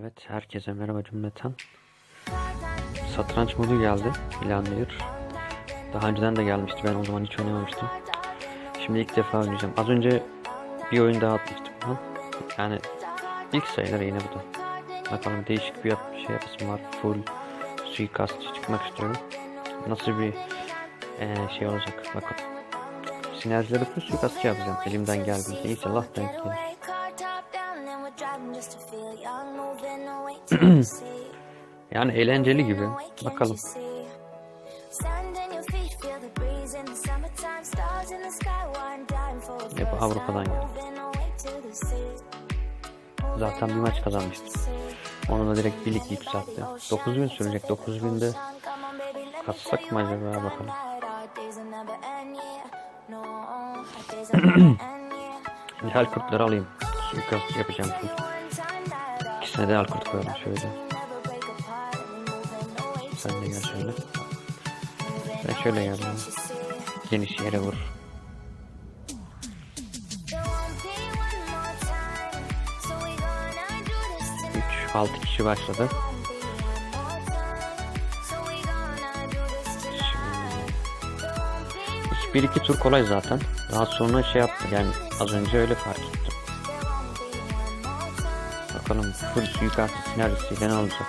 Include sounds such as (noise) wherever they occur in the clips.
Evet, herkese merhaba cümleten. Satranç modu geldi, Planlayer. Daha önceden de gelmişti, ben o zaman hiç oynamamıştım. Şimdi ilk defa oynayacağım. Az önce bir oyun daha atmıştım. Ha? Yani ilk sayılar yine bu da. Bakalım değişik bir şey yapasım var. Full suikast çıkmak istiyorum. Nasıl bir eee, şey olacak bakalım. Sinerjileri full suikast yapacağım. Elimden geldiğince inşallah denk gelir. (clears throat) Yani eğlenceli gibi. Bakalım. Hep Avrupa'dan geldi. Zaten bir maç kazanmıştım. Onu da direkt birlik yükseltti. 9000 sürecek. 9000'de katsak mı acaba bakalım. (clears throat) Şimdi Helkurtları alayım. Suikast yapacağım çünkü. İkisine de Helkurt koyalım şöyle. Sen de gel şöyle. Ben şöyle geldim. Geniş yere vur. 3 6 kişi başladı. Şimdi 1 2 tur kolay zaten. Daha sonra şey yaptı yani az önce öyle fark ettim. Bakalım full suikastı sinerjisiyle ne olacak?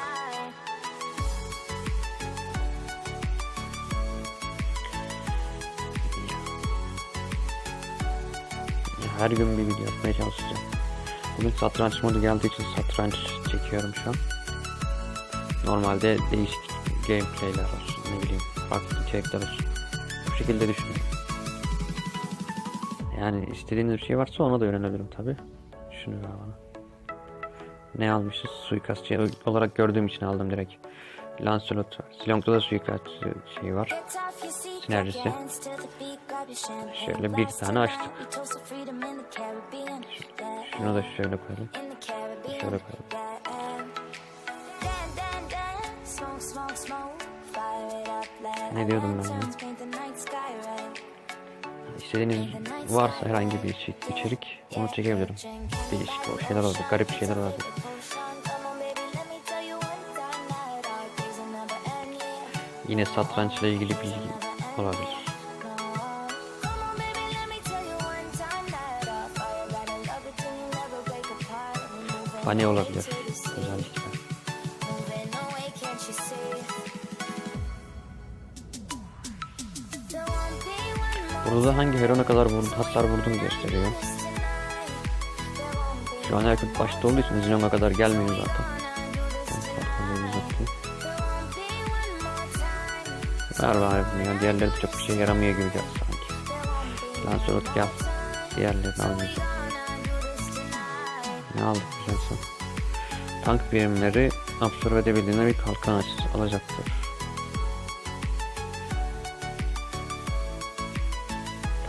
Her gün bir video yapmaya çalışacağım. Bugün satranç modu geldiği için satranç çekiyorum şu an. Normalde değişik gameplayler olsun, ne bileyim farklı içerikler olsun. Bu şekilde düşünüyorum. Yani istediğiniz bir şey varsa ona da yönelebilirim tabi. Ver bana. Ne almışız? Suikastçı olarak gördüğüm için aldım direkt. Lancelot. Silong'da da suikastçı şeyi var. Sinerjisi. Şöyle bir tane açtık. Şunu da şöyle koyalım. Şöyle koyalım. Ne diyordum ben ya? İstediğiniz varsa herhangi bir içerik onu çekebilirim. Değişik şeyler olabilir, garip şeyler olabilir. Yine satrançla ilgili bilgi olabilir. Fani olabilir özellikle. Burada hangi hero ne kadar vurdu, hasar vurduğunu gösteriyor. Şu an herkes başta olduğu için Zilong'a kadar gelmiyor zaten. Ver var ya diğerleri de çok bir şey yaramıyor gibi geldi sanki. Lancelot gel. Diğerlerini almayacağım. Ne aldık güzel. Tank birimleri absorbe edebildiğinde bir kalkan açısı alacaktır.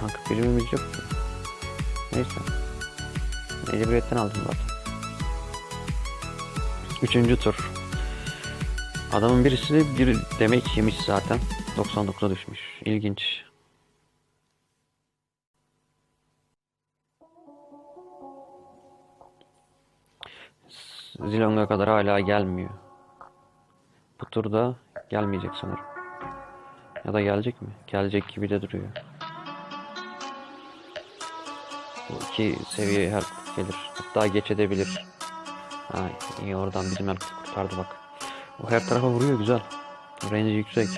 Tank birimimiz yok ki. Neyse. Mecburiyetten aldım zaten. Üçüncü tur. Adamın birisi bir damage yemiş zaten. 99'a düşmüş. İlginç. Zilong'a kadar hala gelmiyor. Bu turda gelmeyecek sanırım. Ya da gelecek mi? Gelecek gibi de duruyor. Bu iki seviye her gelir. Hatta geç edebilir. Ha, iyi oradan bizim her kurtardı bak. O her tarafa vuruyor güzel. Range yüksek.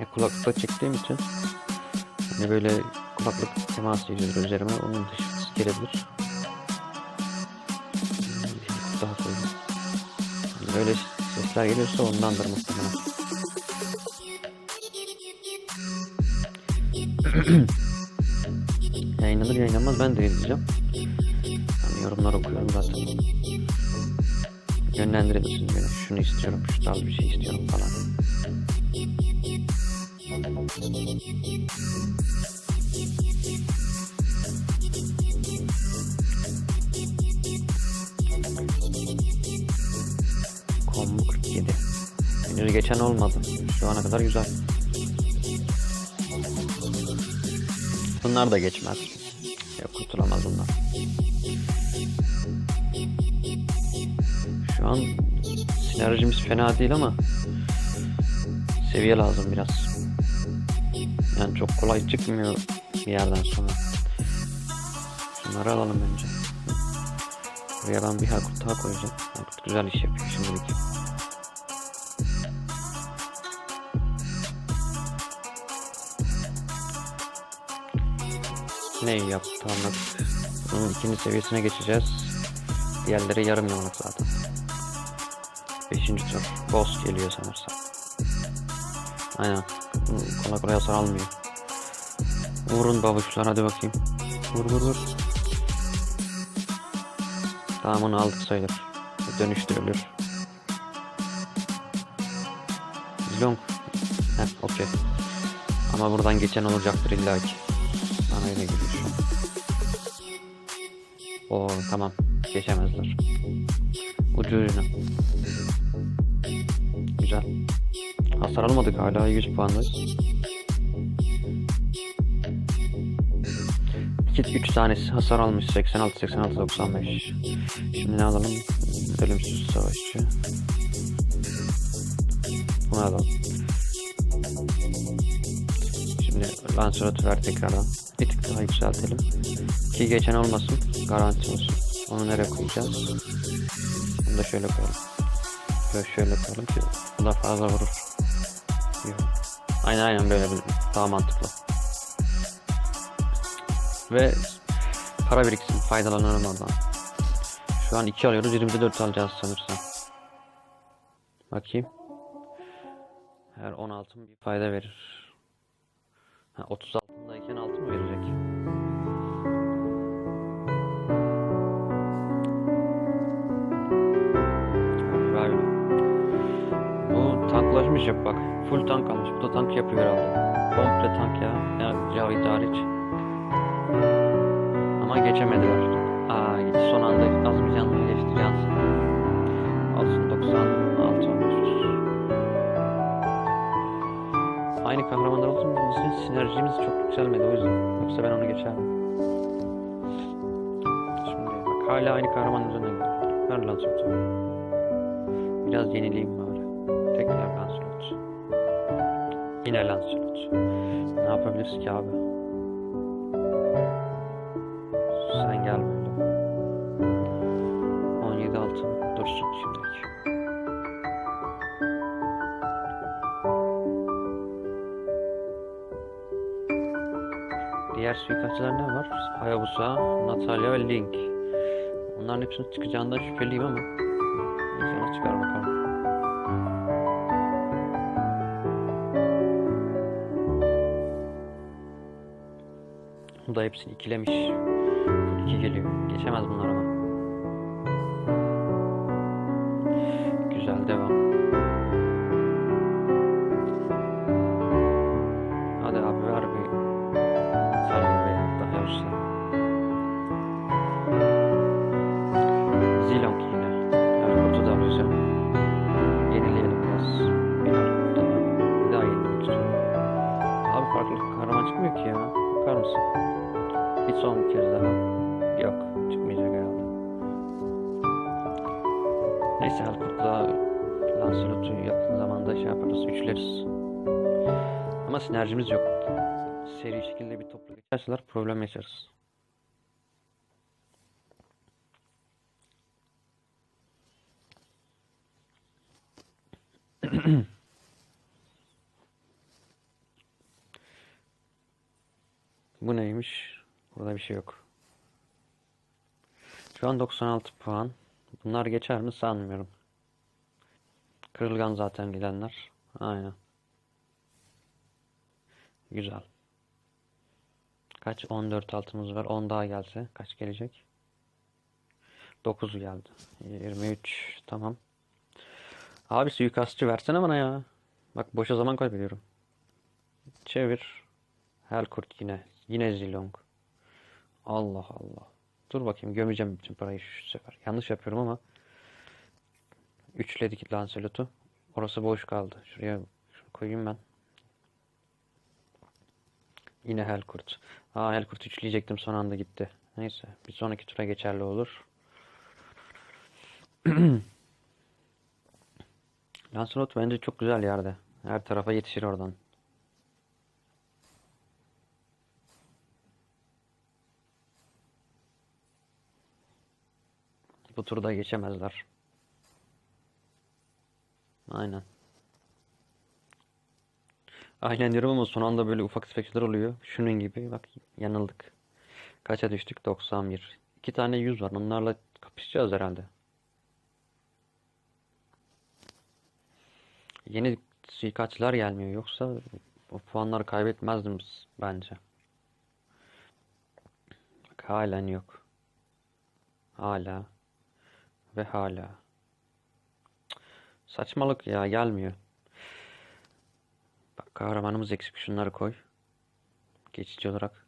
Ya kulaklıkla çektiğim için hani böyle kulaklık temas ediyor üzerime onun dışı gelebilir. Daha söyleyeyim. Hani böyle sesler geliyorsa ondandır muhtemelen. (clears throat) Yayınlanır yayınlanmaz ben de izleyeceğim. Hani yorumlar okuyorum zaten. Yönlendirir misin beni? Şunu istiyorum, şu tarz bir şey istiyorum falan. Combo 47. Henüz geçen olmadı. Şu ana kadar güzel. Bunlar da geçmez. Yok kurtulamaz bunlar. Şu an sinerjimiz fena değil ama seviye lazım biraz. Yani çok kolay çıkmıyor bir yerden sonra. Şunları alalım önce. Buraya ben bir Hakut daha koyacağım. Hakut güzel iş yapıyor şimdilik. Ne yaptı anladık. Bunun ikinci seviyesine geçeceğiz. Diğerleri yarım yamalak zaten. Beşinci tur. Boss geliyor sanırsam. Aynen. Kolay kolay hasar almıyor. Vurun babuşlar hadi bakayım. Vur vur vur. Tamam onu aldık sayılır. Dönüştürülür. Zilong. Heh okey. Ama buradan geçen olacaktır illaki. Bana öyle geliyor Oo tamam. Geçemezler. Ucu ucuna. Güzel. Hasar almadık hala 100 puandayız. 2 3 tanesi hasar almış 86 86 95. Şimdi ne alalım? Ölümsüz savaşçı. Bunu alalım. Şimdi Lancelot'u ver tekrardan. Bir tık daha yükseltelim. Ki geçen olmasın. Garanti olsun. Onu nereye koyacağız? Bunu da şöyle koyalım. Şöyle, şöyle koyalım ki bu da fazla vurur. Aynen aynen böyle daha mantıklı. Ve para biriksin faydalanalım oradan. Şu an 2 alıyoruz 24 alacağız sanırsam. Bakayım. Her 10 altın bir fayda verir. Ha, 30 altındayken Bu tanklaşmış yap bak. Full tank almış. Bu da tank yapıyor herhalde. Komple tank ya. Ya Cavit hariç. Ama geçemediler. Aa gitti son anda az bir canlı geçti Cansın. Olsun 96 olmuşuz. Aynı kahramanlar olsun bizim sinerjimiz çok yükselmedi o yüzden. Yoksa ben onu geçerdim. Şimdi bak hala aynı kahraman üzerinden gidiyor. Ver Lancelot'u. Biraz yenileyim bari. Yine Lancelot. Ne yapabiliriz ki abi? Sen gel böyle. 17 altın dursun şimdilik. Diğer suikastçılar ne var? Hayabusa, Natalya ve Link. Onların hepsinin çıkacağından şüpheliyim ama İnşallah çıkar bakalım. Bu da hepsini ikilemiş. Full iki geliyor. Geçemez bunlar ama. Üçleriz. Ama sinerjimiz yok. Seri şekilde bir toplu geçerseler problem yaşarız. (clears throat) Bu neymiş? Burada bir şey yok. Şu an 96 puan. Bunlar geçer mi sanmıyorum. Kırılgan zaten gidenler. Aynen. Güzel. Kaç? 14 altımız var. 10 daha gelse kaç gelecek? 9 geldi. 23 tamam. Abi suikastçı versene bana ya. Bak boşa zaman kaybediyorum. Çevir. Helkurt yine. Yine Zilong. Allah Allah. Dur bakayım gömeceğim bütün parayı şu sefer. Yanlış yapıyorum ama. Üçledik Lancelot'u. Orası boş kaldı. Şuraya koyayım ben. Yine Helkurt. Aa Helkurt üçleyecektim son anda gitti. Neyse bir sonraki tura geçerli olur. (clears throat) Lancelot bence çok güzel yerde. Her tarafa yetişir oradan. Bu turda geçemezler. Aynen. Aynen diyorum ama son anda böyle ufak tefek oluyor. Şunun gibi bak yanıldık. Kaça düştük? 91. İki tane 100 var. Onlarla kapışacağız herhalde. Yeni suikastçılar gelmiyor. Yoksa o puanları kaybetmezdim bence. Bak halen yok. Hala. Ve hala. Saçmalık ya gelmiyor. Bak kahramanımız eksik şunları koy. Geçici olarak.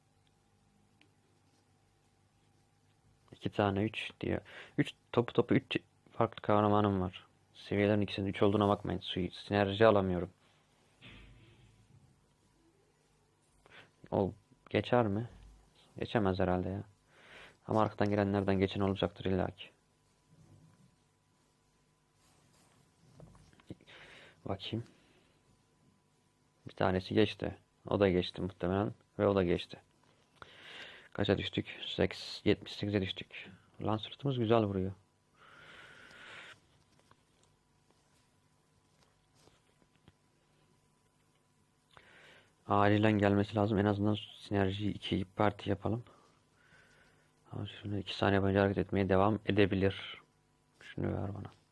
İki tane üç diyor. Üç topu topu üç farklı kahramanım var. Seviyelerin ikisinin üç olduğuna bakmayın. Suyu sinerji alamıyorum. O geçer mi? Geçemez herhalde ya. Ama arkadan gelenlerden geçen olacaktır illaki. Bakayım. Bir tanesi geçti. O da geçti muhtemelen. Ve o da geçti. Kaça düştük? 78'e düştük. Lan sırtımız güzel vuruyor. Acilen gelmesi lazım. En azından sinerjiyi iki parti yapalım. Ama şunu iki saniye boyunca hareket etmeye devam edebilir. Şunu ver bana.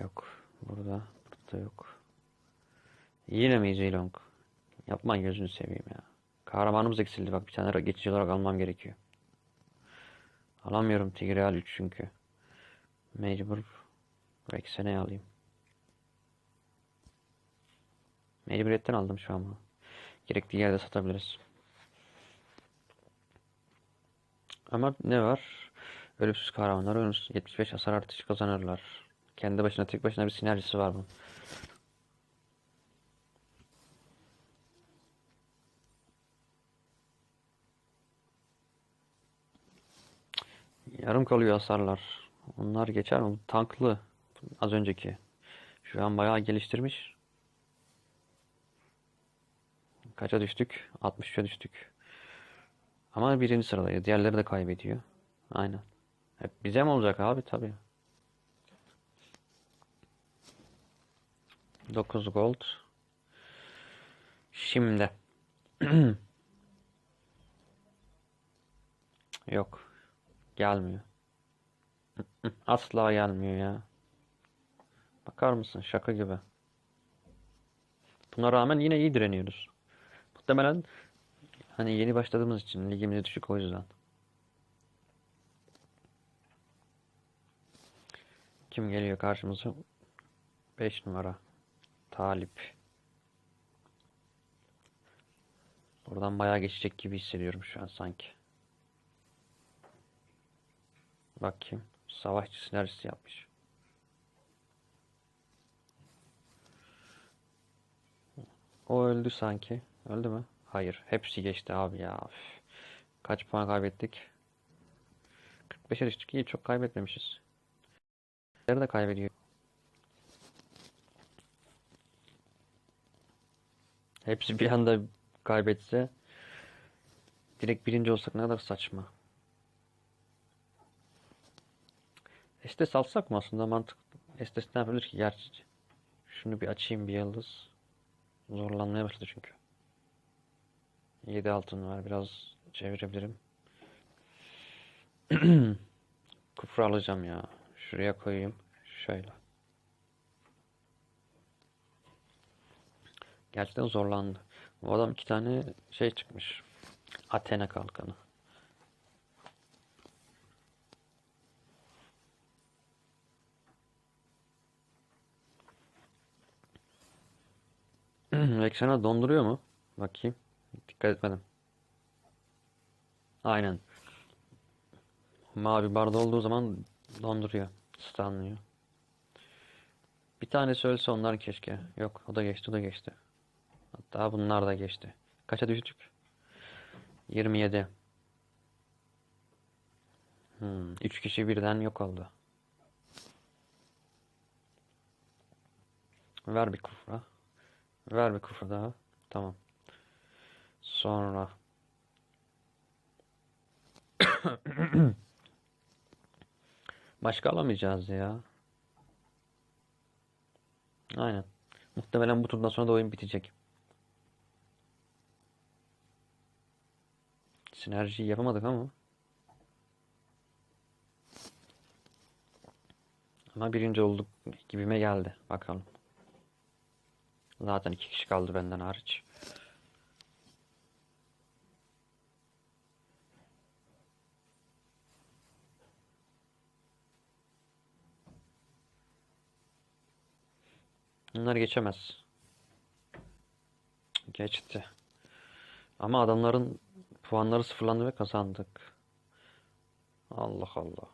Yok. Burada. Burada yok. Yine mi Zilong? Yapma gözünü seveyim ya. Kahramanımız eksildi. Bak bir tane geçici olarak almam gerekiyor. Alamıyorum Tigreal 3 çünkü. Mecbur Rexena'yı alayım. Mecburiyetten aldım şu an bunu. Gerektiği yerde satabiliriz. Ama ne var? Ölümsüz kahramanlar ölümsüz 75 hasar artışı kazanırlar. Kendi başına tek başına bir sinerjisi var bunun. Yarım kalıyor hasarlar. Onlar geçer mi? Tanklı. Az önceki. Şu an bayağı geliştirmiş. Kaça düştük? 63'e düştük. Ama birinci sıradayız. Diğerleri de kaybediyor. Aynen. Hep bize mi olacak abi? Tabii. 9 gold. Şimdi. (clears throat) Yok. Gelmiyor. (clears throat) Asla gelmiyor ya. Bakar mısın? Şaka gibi. Buna rağmen yine iyi direniyoruz. Muhtemelen hani yeni başladığımız için ligimiz düşük o yüzden. Kim geliyor karşımıza? 5 numara. Talip. Buradan bayağı geçecek gibi hissediyorum şu an sanki. Bakayım. Savaşçı sinerjisi yapmış. O öldü sanki. Öldü mü? Hayır. Hepsi geçti abi ya. Kaç puan kaybettik? 45'e düştük. İyi çok kaybetmemişiz. Nerede kaybediyor? Hepsi bir anda kaybetse direkt birinci olsak ne kadar saçma. Estes alsak mı aslında? Mantık Estes ne yapabilir ki? Gerçi şunu bir açayım bir yıldız. Zorlanmaya başladı çünkü. 7 altın var biraz çevirebilirim. (clears throat) Kufra alacağım ya. Şuraya koyayım. Şöyle gerçekten zorlandı bu adam iki tane şey çıkmış Athena kalkanı (clears throat) Ekranı donduruyor mu? Bakayım. Dikkat etmedim. Aynen. Mavi barda olduğu zaman donduruyor. Stunlıyor. Bir tanesi ölse onlar keşke. Yok o da geçti o da geçti. Hatta bunlar da geçti. Kaça düştük? 27. Hmm, 3 kişi birden yok oldu. Ver bir kufra. Ver bir kufra daha. Tamam. Sonra (coughs) Başka alamayacağız ya. Aynen. Muhtemelen bu turdan sonra da oyun bitecek. Sinerjiyi yapamadık ama. Ama birinci olduk gibime geldi. Bakalım. Zaten iki kişi kaldı benden hariç. Bunlar geçemez. Geçti. Ama adamların puanları sıfırlandı ve kazandık. Allah Allah.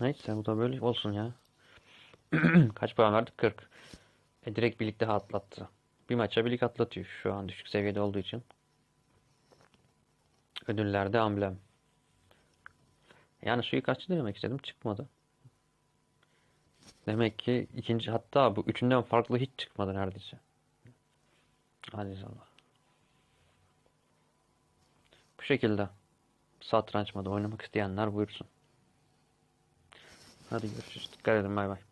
Neyse bu da böyle olsun ya. (clears throat) Kaç puan verdik? 40. E direkt birlikte atlattı. Bir maça birlik atlatıyor şu an düşük seviyede olduğu için. Ödüllerde amblem. Yani suikastçı demek istedim çıkmadı. Demek ki ikinci hatta bu üçünden farklı hiç çıkmadı neredeyse. Allah. Bu şekilde satranç modu oynamak isteyenler buyursun. Hadi görüşürüz. Dikkat edin bay bay.